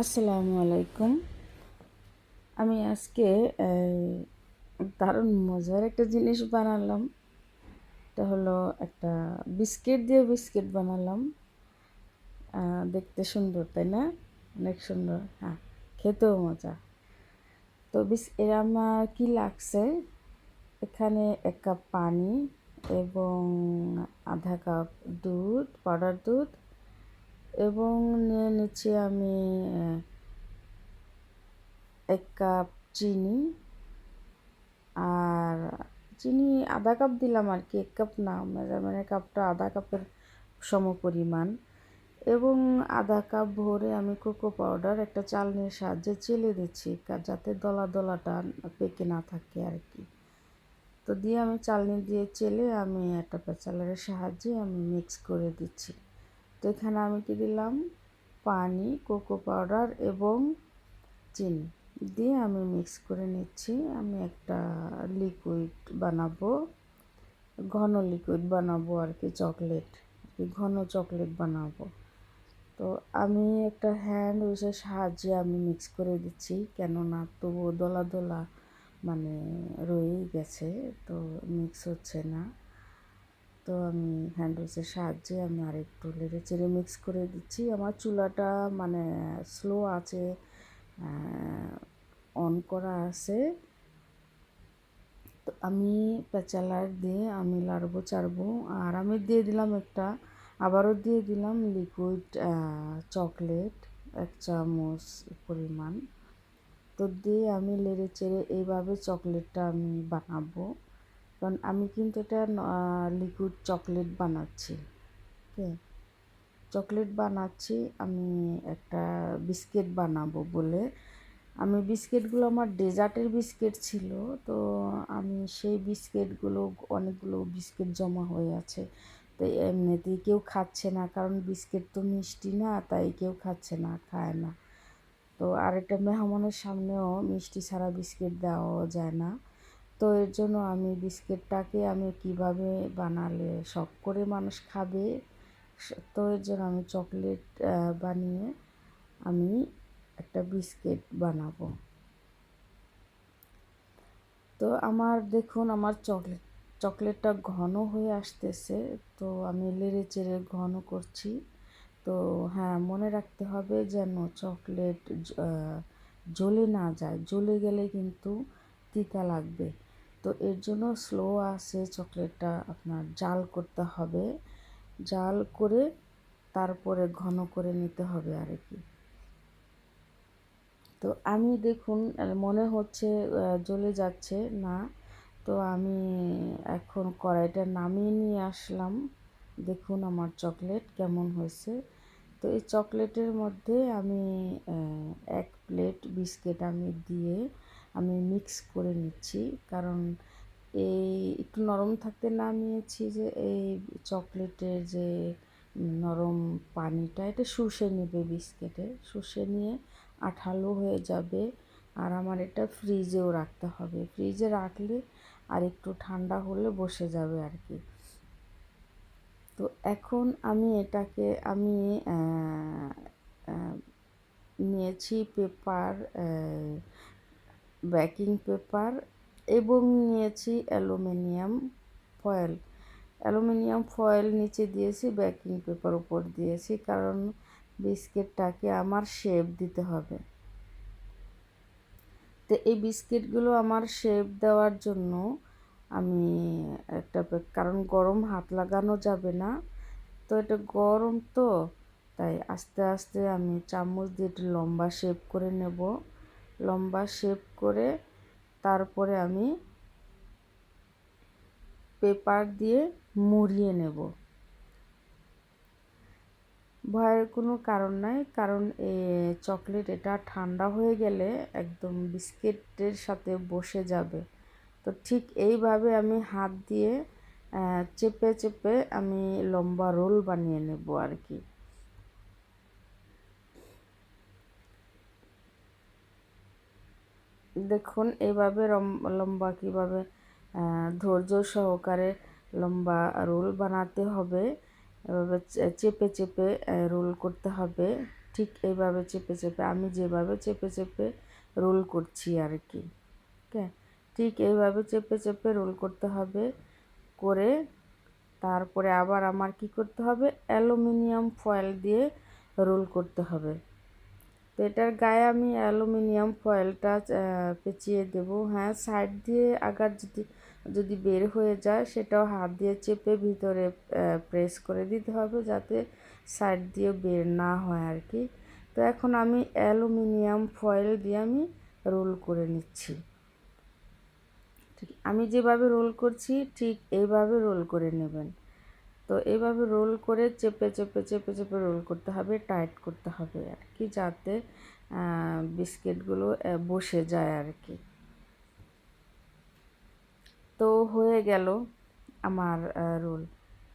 আসসালামু আলাইকুম। আমি আজকে দারুণ মজার একটা জিনিস বানালাম। এটা হলো একটা বিস্কিট দিয়ে বিস্কিট বানালাম। দেখতে সুন্দর, তাই না? অনেক সুন্দর। হ্যাঁ খেতেও মজা। তো বিস, এর আমার কি লাগছে? এখানে এক কাপ পানি এবং আধা কাপ দুধ, পাউডার দুধ এবং নিয়ে নিচ্ছি আমি এক কাপ চিনি। আর চিনি আধা কাপ দিলাম আর কি, এক কাপ না মেজারমেন্টের কাপটা আধা কাপের সমপরিমাণ। এবং আধা কাপ ভরে আমি কোকো পাউডার একটা চালনির সাহায্যে চেলে দিচ্ছি যাতে দলা দলাটা পেকে না থাকে আর কি। তো দিয়ে আমি চালনি দিয়ে চেলে আমি একটা পেঁচালারের সাহায্যে আমি মিক্স করে দিচ্ছি। তো এখানে আমি কি দিলাম? পানি, কোকো পাউডার এবং চিনি দিয়ে আমি মিক্স করে নিচ্ছি। আমি একটা লিকুইড বানাবো, ঘন লিকুইড বানাবো আর কি চকলেট ঘন চকলেট বানাবো। তো আমি একটা হ্যান্ড উইচের সাহায্যে আমি মিক্স করে দিচ্ছি, কেননা তবুও দোলা দোলা মানে রয়েই গেছে, তো মিক্স হচ্ছে না। তো আমি হ্যান্ড সাহায্যে আমি আরেকটু লেড়ে চেড়ে মিক্স করে দিচ্ছি। আমার চুলাটা মানে স্লো আছে অন করা আছে। তো আমি পেঁচালার দিয়ে আমি লাড়বো, চাড়বো। আর আমি দিয়ে দিলাম একটা, আবারও দিয়ে দিলাম লিকুইড চকলেট এক চামচ পরিমাণ। তো দিয়ে আমি লেড়ে চেড়ে এইভাবে চকলেটটা আমি বানাবো। কারণ আমি কিন্তু এটা লিকুইড চকলেট বানাচ্ছি, ওকে? চকলেট বানাচ্ছি, আমি একটা বিস্কিট বানাবো বলে। আমি বিস্কিটগুলো আমার ডেজার্টের বিস্কিট ছিল, তো আমি সেই বিস্কিটগুলো, অনেকগুলো বিস্কিট জমা হয়ে আছে। তো এমনিতেই কেউ খাচ্ছে না, কারণ বিস্কিট তো মিষ্টি না, তাই কেউ খাচ্ছে না, খায় না। তো আরেকটা মেহমানের সামনেও মিষ্টি ছাড়া বিস্কিট দেওয়াও যায় না। তো এর জন্য আমি বিস্কিটটাকে আমি কীভাবে বানালে শখ করে মানুষ খাবে? তো এর জন্য আমি চকলেট বানিয়ে আমি একটা বিস্কিট বানাবো। তো আমার দেখুন, আমার চকলেট, চকলেটটা ঘন হয়ে আসতেছে, তো আমি লেড়ে চেড়ে ঘন করছি। তো হ্যাঁ মনে রাখতে হবে যেন চকলেট জ্বলে না যায়। জ্বলে গেলে কিন্তু তিতা লাগবে। তো এর জন্য স্লো আছে চকলেটটা আপনার জাল করতে হবে। জাল করে তারপরে ঘন করে নিতে হবে আর কি তো আমি দেখুন মনে হচ্ছে জ্বলে যাচ্ছে, না। তো আমি এখন কড়াইটা নামিয়ে নিয়ে আসলাম। দেখুন আমার চকলেট কেমন হয়েছে। তো এই চকলেটের মধ্যে আমি এক প্লেট বিস্কিট আমি দিয়ে আমি মিক্স করে নিচ্ছি। কারণ এই একটু নরম থাকতে নামিয়েছি যে এই চকলেটের যে নরম পানিটা, এটা শুষে নেবে বিস্কিটে। শুষে নিয়ে আঠালো হয়ে যাবে আর আমার এটা ফ্রিজেও রাখতে হবে। ফ্রিজে রাখলে আর একটু ঠান্ডা হলে বসে যাবে আর কি। তো এখন আমি এটাকে, আমি নিয়েছি পেপার বেকিং পেপার এবং নিয়েছি অ্যালুমিনিয়াম ফয়েল। অ্যালুমিনিয়াম ফয়েল নিচে দিয়েছি বেকিং পেপার উপর দিয়েছি, কারণ বিস্কিটটাকে আমার শেপ দিতে হবে। তো এই বিস্কিটগুলো আমার শেপ দেওয়ার জন্য আমি একটা কারণ গরম হাত লাগানো যাবে না, তো এটা গরম তো, তাই আস্তে আস্তে আমি চামচ দিয়ে একটু লম্বা শেপ করে নেব। লম্বা শেপ করে তারপরে আমি পেপার দিয়ে মুড়িয়ে নেব। ভয়ের কোনো কারণ নাই, কারণ এ চকলেট এটা ঠান্ডা হয়ে গেলে একদম বিস্কিটের সাথে বসে যাবে। তো ঠিক এইভাবে আমি হাত দিয়ে চেপে চেপে আমি লম্বা রোল বানিয়ে নেব আর কি। দেখুন এইভাবে লম্বা কীভাবে ধৈর্য সহকারে লম্বা রোল বানাতে হবে। এভাবে চেপে চেপে রোল করতে হবে। ঠিক এইভাবে চেপে চেপে, আমি যেভাবে চেপে চেপে রোল করছি আর কি। ঠিক এইভাবে চেপে চেপে রোল করতে হবে। করে তারপরে আবার আমার কি করতে হবে? অ্যালুমিনিয়াম ফয়েল দিয়ে রোল করতে হবে। তো এটার গায়ে আমি অ্যালুমিনিয়াম ফয়েলটা পেঁচিয়ে দেবো। হ্যাঁ সাইড দিয়ে আগার যদি যদি বের হয়ে যায়, সেটাও হাত দিয়ে চেপে ভিতরে প্রেস করে দিতে হবে যাতে সাইড দিয়ে বের না হয় আর কি। তো এখন আমি অ্যালুমিনিয়াম ফয়েল দিয়ে আমি রোল করে নিচ্ছি। ঠিক, আমি যেভাবে রোল করছি, ঠিক এইভাবে রোল করে নেবেন। তো এইভাবে রোল করে চেপে চেপে চেপে চেপে রোল করতে হবে, টাইট করতে হবে আর কি, যাতে বিস্কিটগুলো বসে যায় আর কি। তো হয়ে গেল আমার রোল।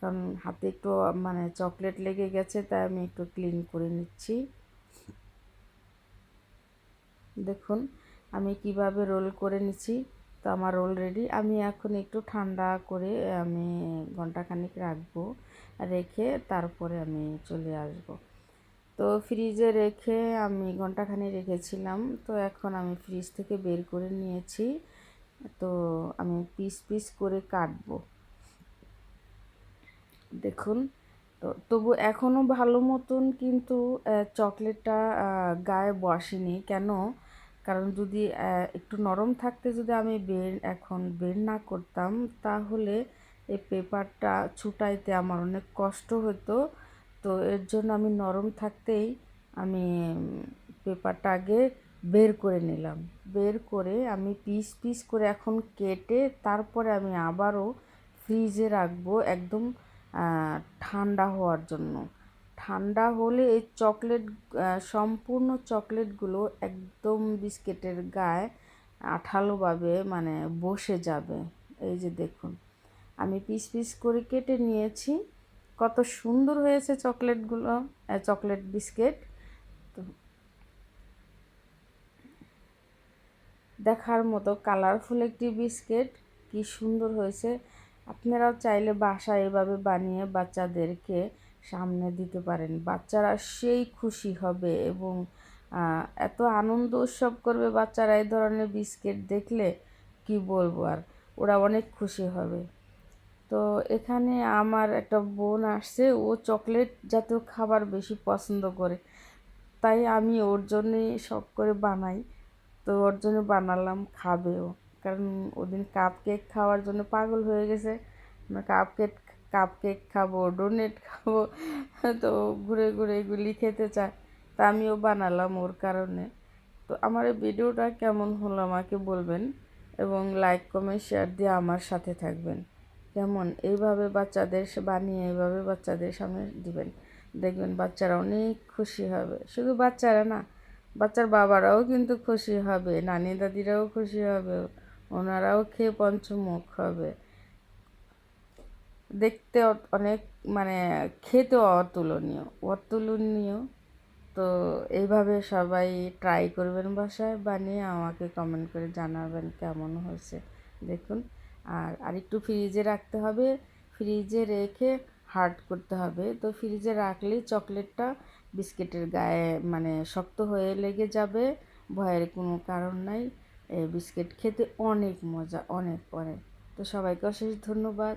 কারণ হাতে একটু মানে চকলেট লেগে গেছে, তাই আমি একটু ক্লিন করে নিচ্ছি। দেখুন, আমি কীভাবে রোল করে নিচ্ছি। তো আমার অলরেডি আমি এখন একটু ঠান্ডা করে, আমি ঘন্টাখানিক রাখব, রেখে তারপরে আমি চলে আসব। তো ফ্রিজে রেখে আমি ঘন্টাখানি রেখেছিলাম, তো এখন আমি ফ্রিজ থেকে বের করে নিয়েছি। তো আমি পিস পিস করে কাটবো। দেখুন, তো তবু এখনও ভালো মতন কিন্তু চকলেটটা গায়ে বসেনি। কেন? কারণ যদি একটু নরম থাকতে যদি আমি বের, এখন বের না করতাম, তাহলে এই পেপারটা ছুটাইতে আমার অনেক কষ্ট হতো তো এর জন্য আমি নরম থাকতেই আমি পেপারটা আগে বের করে নিলাম। বের করে আমি পিস পিস করে এখন কেটে তারপরে আমি আবারও ফ্রিজে রাখব একদম ঠান্ডা হওয়ার জন্য। ঠান্ডা হলে এই চকলেট সম্পূর্ণ চকলেটগুলো একদম বিস্কিটের গায়ে আঠালোভাবে মানে বসে যাবে। এই যে দেখুন, আমি পিস পিস করে কেটে নিয়েছি। কত সুন্দর হয়েছে চকলেটগুলো চকলেট বিস্কিট। তো দেখার মতো কালারফুল একটি বিস্কিট, কি সুন্দর হয়েছে। আপনারাও চাইলে বাসায় এভাবে বানিয়ে বাচ্চাদেরকে সামনে দিতে পারেন। বাচ্চারা সেই খুশি হবে এবং এত আনন্দ উৎসব করবে বাচ্চারা এই ধরনের বিস্কিট দেখলে, কি বলব আর? ওরা অনেক খুশি হবে। তো এখানে আমার একটা বোন আসছে, ও চকলেট জাতীয় খাবার বেশি পছন্দ করে। তাই আমি ওর জন্যে শখ করে বানাই। তো ওর জন্য বানালাম খাবেও কারণ ওদিন কাপ কেক খাওয়ার জন্য পাগল হয়ে গেছে। কাপ কেক কাপ কেক খাব ডোনেট খাব, তো ঘুরে ঘুরে এগুলি খেতে চায়। তা আমিও বানালাম ওর কারণে। তো আমার এই ভিডিওটা কেমন হলো আমাকে বলবেন এবং লাইক কমেন্ট শেয়ার দিয়ে আমার সাথে থাকবেন। কেমন? এইভাবে বাচ্চাদের বানিয়ে এইভাবে বাচ্চাদের সামনে দিবেন। দেখবেন বাচ্চারা অনেক খুশি হবে। শুধু বাচ্চারা না, বাচ্চার বাবারাও কিন্তু খুশি হবে নানি দাদিরাও খুশি হবে, ওনারাও খেয়ে পঞ্চমুখ হবে। দেখতে অনেক মানে খেতে অতুলনীয়। অতুলনীয় তো এইভাবে সবাই ট্রাই করবেন বাসায়, বানিয়ে আমাকে কমেন্ট করে জানাবেন কেমন হয়েছে। দেখুন, আর আরেকটু ফ্রিজে রাখতে হবে। ফ্রিজে রেখে হার্ড করতে হবে। তো ফ্রিজে রাখলেই চকলেটটা বিস্কিটের গায়ে মানে শক্ত হয়ে লেগে যাবে। ভয়ের কোনো কারণ নাই। বিস্কিট খেতে অনেক মজা, অনেক অনেক তো সবাইকে অশেষ ধন্যবাদ।